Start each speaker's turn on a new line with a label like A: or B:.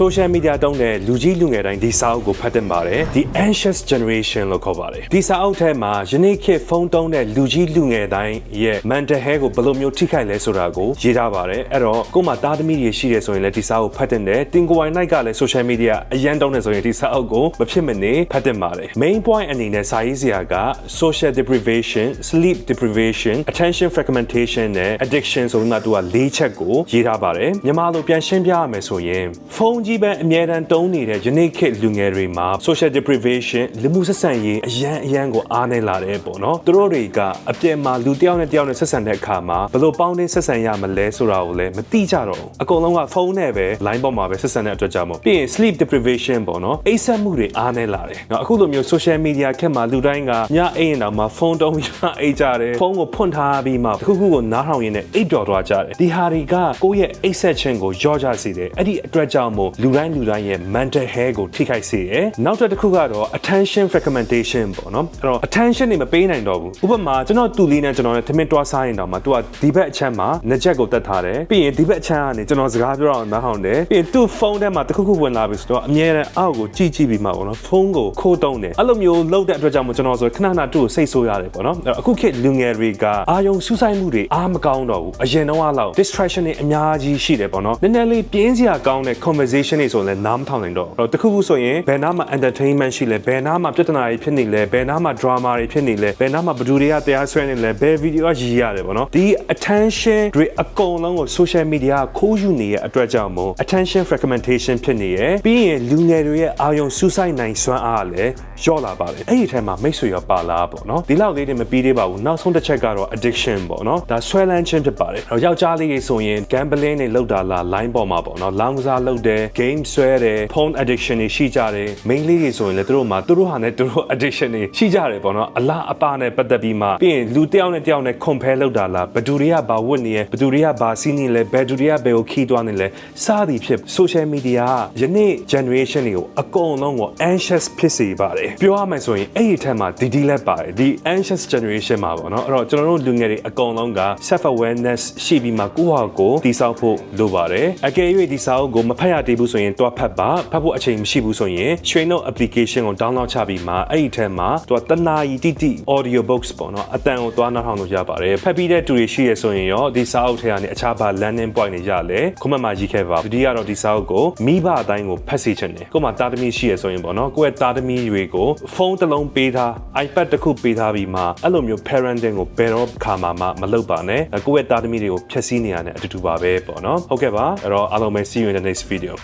A: social media တုံးတဲ့လူကြီးလူငယ်တိုင်းဒီစာအုပ်ကိုဖတ်တင်ပါတယ် The Anxious Generation လို့ခေါ်ပါတယ်ဒီစာအုပ်ထဲမှာယနေ့ခေတ်ဖုန်းတုံးတဲ့လူကြီးလူငယ်တိုင်းရဲ့ mental health ကိုဘယ်လိုမျိုးထိခိုက်လဲဆိုတာကိုရေးထားပါတယ်အဲ့တော့ကို့မှာတာသမီတွေရှိတယ်ဆိုရင်လည်းဒီစာအုပ်ဖတ်တင်တယ်တင်ကိုယ်ပိုင်နိုင်ကလည်း social media အရန်တုံးတယ်ဆိုရင်ဒီစာအုပ်ကိုမဖြစ်မနေဖတ်တင်ပါတယ် main point အနေနဲ့စာရေးစရာက social deprivation sleep deprivation attention fragmentation နဲ့ addiction ဆိုပြီးမှသူက၄ချက်ကိုရေးထားပါတယ်မြန်မာလိုပြန်ရှင်းပြရမယ်ဆိုရင်ဖုန်းန်းကြီးပန်းအမြဲတမ်းတုံးနေတဲ့ယနေ့ခေတ်လူငယ်တွေမှာ social deprivation လူမှုဆက်ဆံရေးအရန်အရန်ကိုအားနေလာတယ်ပေါ့နော်သူတို့တွေကအပြင်မှာလူတစ်ယောက်နဲ့တစ်ယောက်နဲ့ဆက်ဆံတဲ့အခါမှာဘယ်လိုပေါင်းတင်ဆက်ဆံရမလဲဆိုတာကိုလည်းမသိကြတော့ဘူးအကုန်လုံးကဖုန်းနဲ့ပဲ line ပေါ်မှာပဲဆက်ဆံတဲ့အတွက်ကြောင့်မို့ပြီးရင် sleep deprivation ပေါ့နော်အိပ်စက်မှုတွေအားနေလာတယ်နော်အခုလိုမျိုး social media ခက်မှာလူတိုင်းကညအိပ်ရင်တော့မှဖုန်းတုံးပြီးမှအိပ်ကြတယ်ဖုန်းကိုဖွင့်ထားပြီးမှတစ်ခုခုကိုနားထောင်ရင်းနဲ့အိပ်ပျော်သွားကြတယ်ဒီဟာတွေကကိုယ့်ရဲ့အိပ်စက်ခြင်းကိုကြော့ကြစေတယ်အဲ့ဒီအတွက်ကြောင့်မို့လူတိုင်းလူတိုင်းရဲ့ mental health ကိုထိခိုက်စေတယ်နောက်တစ်ခုကတော့ attention fragmentation ပေါ့နော်အဲ့တော့ attention တွေမပေးနိုင်တော့ဘူးဥပမာကျွန်တော်တူလေးနဲ့ကျွန်တော်နဲ့ထမင်းတွားစားရင်တော့မှ तू ကဒီဘက်အချက်မှာငကြက်ကိုတက်ထားတယ်ပြီးရင်ဒီဘက်အချက်ကနေကျွန်တော်စကားပြောတော့နားထောင်တယ်ပြီးရင်သူ့ဖုန်းထဲမှာတစ်ခုခုဝင်လာပြီဆိုတော့အမြဲတမ်းအောက်ကိုကြည့်ကြည့်ပြီးမှပေါ့နော်ဖုန်းကိုခိုးတုံးတယ်အဲ့လိုမျိုးလုပ်တဲ့အတွက်ကြောင့်မို့ကျွန်တော်ဆိုခဏခဏသူ့ကိုစိတ်ဆိုးရတယ်ပေါ့နော်အဲ့တော့အခုခေတ်လူငယ်တွေကအာယုံစူးစိုက်မှုတွေအားမကောင်းတော့ဘူးအရင်တော့လောက် distraction တွေအများကြီးရှိတယ်ပေါ့နော်နည်းနည်းလေးပြင်းစရာကောင်းတဲ့ conversation တွေဆိုရင်လည်းနားမထောင်နိုင်တော့ဘူးအဲ့တော့တစ်ခုခုဆိုရင်ဘယ်နားမှာ entertainment ရှိလဲဘယ်နားမှာပြဿနာတွေဖြစ်နေလဲဘယ်နားမှာ drama တွေဖြစ်နေလဲဘယ်နားမှာဘယ်သူတွေကတရားစွဲနေလဲဘယ် video ကရည်ရတယ်ပေါ့နော်ဒီ attention တွေအကုန်လုံးကို social media ကခိုးယူနေတဲ့အတွက်ကြောင့်မို့ attention fragmentation ဖြစ်နေရယ်ပြီးရင်လူငယ်တွေရဲ့အာယုံစူးစိုက်နိုင်စွမ်းအားကလည်းလျော့လာပါတယ်အဲ့ဒီထဲမှာမိတ်ဆွေရောပါလာပေါ့နော်ဒီလောက်လေးတွေမပြီးသေးပါဘူးနောက်ဆုံးတစ်ချက်ကတော့ addiction ပေါ့နော်ဒါဆွဲလန်းခြင်းဖြစ်ပါတယ်အဲ့တော့ယောက်ျားလေးတွေဆိုရင် gambling တွေလောက်တာလား line ပေါ်မှာပေါ့နော်လောင်းကစားလုပ်တယ် game ဆွဲတယ် phone addiction တွေရှိကြတယ် main လေးတွေဆိုရင်လည်းသူတို့မှာသူတို့ဟာနဲ့သူတို့ addiction တွေရှိကြတယ်ပေါ့နော်အလားအပါနဲ့ပတ်သက်ပြီးမှပြီးရင်လူတစ်ယောက်နဲ့တစ်ယောက်နဲ့ compare လုပ်တာလားဘယ်သူတွေကဘာဝတ်နေရဲဘယ်သူတွေကဘာစီးနေလဲဘယ်သူတွေကဘယ်ကိုခီးသွားနေလဲစသည်ဖြစ် social media ကယနေ့ generation တွေကိုအကုန်လုံးကို anxious ဖြစ်စေပါတယ်ပြောရမယ်ဆိုရင်အဲ့ဒီထက်မှာဒီဒီလက်ပါတယ်ဒီ anxious generation မှာပေါ့နော်အဲ့တော့ကျွန်တော်တို့လူငယ်တွေအကုန်လုံးက self awareness ရှိပြီးမှကိုယ့်ဟာကိုယ်တည်ဆောက်ဖို့လိုပါတယ်အကယ်၍ဒီစာအုပ်ကိုမဖတ်ရသေးဘူးဆိုရင်တွားဖတ်ပါဖတ်ဖို့အချိန်မရှိဘူးဆိုရင် Train Note application ကို download ချပြီးမှအဲ့ဒီထဲမှာသူကတနာရီတိတိ audio books ပေါ့နော်အတန်ကိုတွားနားထောင်လို့ရပါတယ်ဖတ်ပြီးတဲ့သူတွေရှိရဆိုရင်ရောဒီစာအုပ်ထဲကနေအခြားဘာ landing point တွေရလဲခုမှတ်မှာရေးခဲ့ပါဒီကတော့ဒီစာအုပ်ကိုမိဘအတိုင်းကိုဖတ်စီချင်တယ်ကို့မှာတာသမီရှိရဆိုရင်ပေါ့နော်ကိုယ့်ရဲ့တာသမီတွေကိုဖုန်းတစ်လုံးပေးထား iPad တစ်ခုပေးထားပြီးမှအဲ့လိုမျိုး parenting ကိုဘယ်တော့ခါမှမလုပ်ပါနဲ့ကိုယ့်ရဲ့တာသမီတွေကိုဖျက်ဆီးနေရတဲ့အတူတူပါပဲပေါ့နော်ဟုတ်ကဲ့ပါအဲ့တော့အားလုံးပဲ see you in the next video